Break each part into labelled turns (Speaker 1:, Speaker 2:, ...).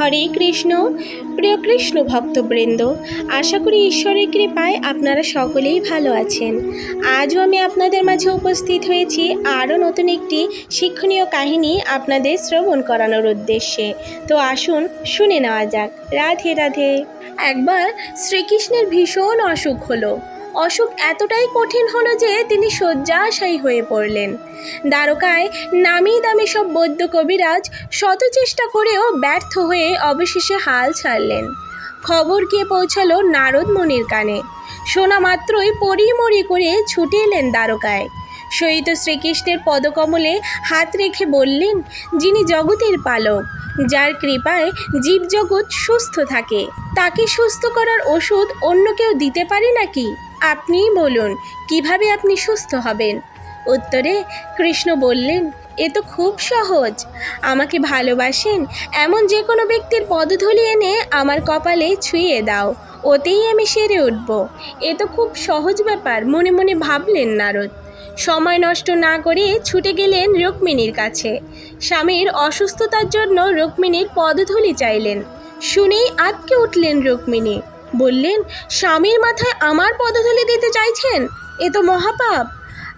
Speaker 1: হরে কৃষ্ণ। প্রিয় কৃষ্ণ ভক্তবৃন্দ, আশা করি ঈশ্বরের কৃপায় আপনারা সকলেই ভালো আছেন। আজও আমি আপনাদের মাঝে উপস্থিত হয়েছি আরও নতুন একটি শিক্ষণীয় কাহিনী আপনাদের শ্রবণ করানোর উদ্দেশ্যে। তো আসুন শুনে নেওয়া যাক। রাধে রাধে। একবার শ্রীকৃষ্ণের ভীষণ অসুখ হলো। অসুখ এতটাই কঠিন হলো যে তিনি শয্যাশায়ী হয়ে পড়লেন। দ্বারকায় নামি দামি সব বৈদ্য কবিরাজ শত চেষ্টা করেও ব্যর্থ হয়ে অবশেষে হাল ছাড়লেন। খবর গিয়ে পৌঁছালো নারদ মুনির কানে। শোনা মাত্রই পরিমরি করে ছুটে এলেন দ্বারকায়। শহীদ শ্রীকৃষ্ণের পদকমলে হাত রেখে বললেন, যিনি জগতের পালক, যার কৃপায় জীবজগৎ সুস্থ থাকে, তাকে সুস্থ করার ওষুধ অন্য কেউ দিতে পারে নাকি? আপনিই বলুন, কীভাবে আপনি সুস্থ হবেন? উত্তরে কৃষ্ণ বললেন, এ তো খুব সহজ। আমাকে ভালোবাসেন, এমন যে কোনো ব্যক্তির পদধূলি এনে আমার কপালে ছুঁয়ে দাও, ওতেই আমি সেরে উঠব। এ তো খুব সহজ ব্যাপার, মনে মনে ভাবলেন নারদ। সময় নষ্ট না করে ছুটে গেলেন রুক্মিণীর কাছে। স্বামীর অসুস্থতার জন্য রুক্মিণীর পদধূলি চাইলেন। শুনেই আটকে উঠলেন রুক্মিণী। বললেন, স্বামীর মাথায় আমার পদধূলি দিতে চাইছেন? এ তো মহাপাপ।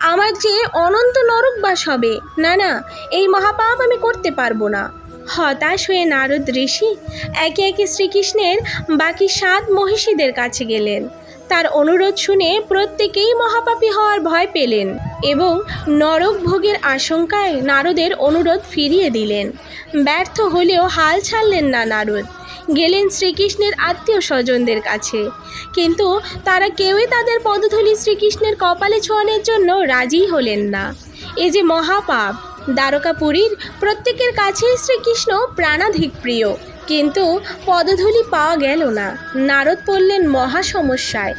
Speaker 1: আমার যে অনন্ত নরকবাস হবে। না না, এই মহাপাপ আমি করতে পারব না। হতাশ হয়ে নারদ ঋষি একে একে শ্রীকৃষ্ণের বাকি সাত মহিষীদের কাছে গেলেন। তার অনুরোধ শুনে প্রত্যেকেই মহাপাপী হওয়ার ভয় পেলেন এবং নরক ভোগের আশঙ্কায় নারদের অনুরোধ ফিরিয়ে দিলেন। ব্যর্থ হলেও হাল ছাড়লেন না নারদ। গেলেন শ্রীকৃষ্ণের আত্মীয় স্বজনদের কাছে। কিন্তু তারা কেউই তাদের পদধূলি শ্রীকৃষ্ণের কপালে ছোঁয়ানোর জন্য রাজি হলেন না। এ যে মহাপাপ দ্বারকাপুরীর প্রত্যেকের কাছেই শ্রীকৃষ্ণ প্রাণাধিক প্রিয়। কিন্তু পদধূলি পাওয়া গেল না। নারদ পড়লেন মহা সমস্যায়।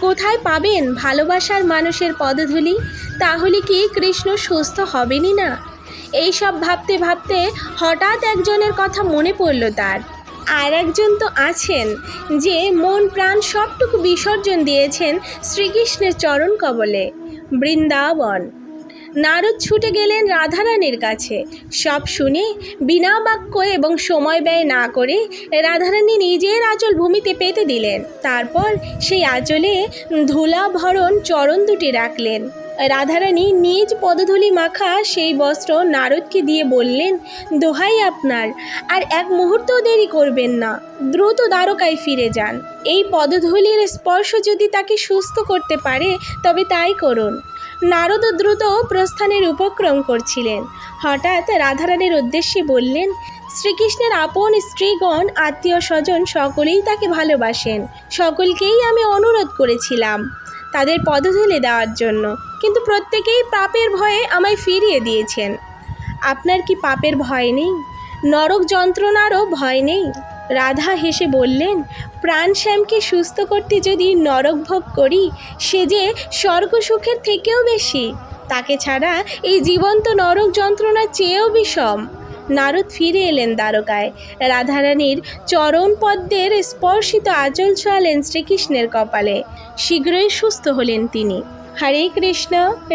Speaker 1: কোথায় পাবেন ভালোবাসার মানুষের পদধূলি? তাহলে কি কৃষ্ণ সুস্থ হবেনই না? এইসব ভাবতে ভাবতে হঠাৎ একজনের কথা মনে পড়ল তার। আর একজন তো আছেন, যে মন প্রাণ সবটুকু বিসর্জন দিয়েছেন শ্রীকৃষ্ণের চরণ কবলে। বৃন্দাবন। নারদ ছুটে গেলেন রাধারানীর কাছে। সব শুনে বিনা বাক্য এবং সময় ব্যয় না করে রাধারানী নিজের আঁচল ভূমিতে পেতে দিলেন। তারপর সেই আঁচলে ধুলা ভরণ চরণ দুটি রাখলেন। রাধারানী নিজ পদধূলি মাখা সেই বস্ত্র নারদকে দিয়ে বললেন, দোহাই আপনার, আর এক মুহূর্তও দেরি করবেন না, দ্রুত দ্বারকায় ফিরে যান। এই পদধূলির স্পর্শ যদি তাকে সুস্থ করতে পারে, তবে তাই করুন। নারদ দ্রুত প্রস্থানের উপক্রম করছিলেন। হঠাৎ রাধারানীর উদ্দেশ্যে বললেন, শ্রীকৃষ্ণের আপন স্ত্রীগণ আত্মীয় স্বজন সকলেই তাকে ভালোবাসেন। সকলকেই আমি অনুরোধ করেছিলাম তাদের পদধূলি দেওয়ার জন্য, কিন্তু প্রত্যেকেই পাপের ভয়ে আমায় ফিরিয়ে দিয়েছেন। আপনার কি পাপের ভয় নেই? নরক যন্ত্রণারও ভয় নেই? রাধা হেসে বললেন, প্রাণ শ্যামকে সুস্থ করতে যদি নরক ভোগ করি, সে যে স্বর্গ সুখের থেকেও বেশি। তাকে ছাড়া এই জীবন্ত নরক যন্ত্রণার চেয়েও বিষম। নারদ ফিরে এলেন দ্বারকায়। রাধারানীর চরণ পদ্মের স্পর্শিত আচল ছোঁয়ালেন শ্রীকৃষ্ণের কপালে। শীঘ্রই সুস্থ হলেন তিনি। হরে কৃষ্ণ,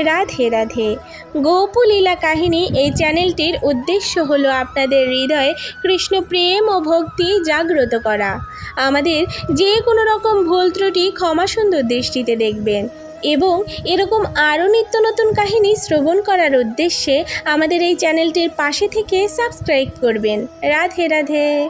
Speaker 1: রাধে রাধে। গোপুলীলা কাহিনী এই চ্যানেলটির উদ্দেশ্য হলো আপনাদের হৃদয়ে কৃষ্ণ প্রেম ও ভক্তি জাগ্রত করা। আমাদের যে কোনো রকম ভুল ত্রুটি ক্ষমা সুন্দর দৃষ্টিতে দেখবেন এবং এরকম আরও নিত্য নতুন কাহিনী শ্রবণ করার উদ্দেশ্যে আমাদের এই চ্যানেলটির পাশে থেকে সাবস্ক্রাইব করবেন। রাধে রাধে।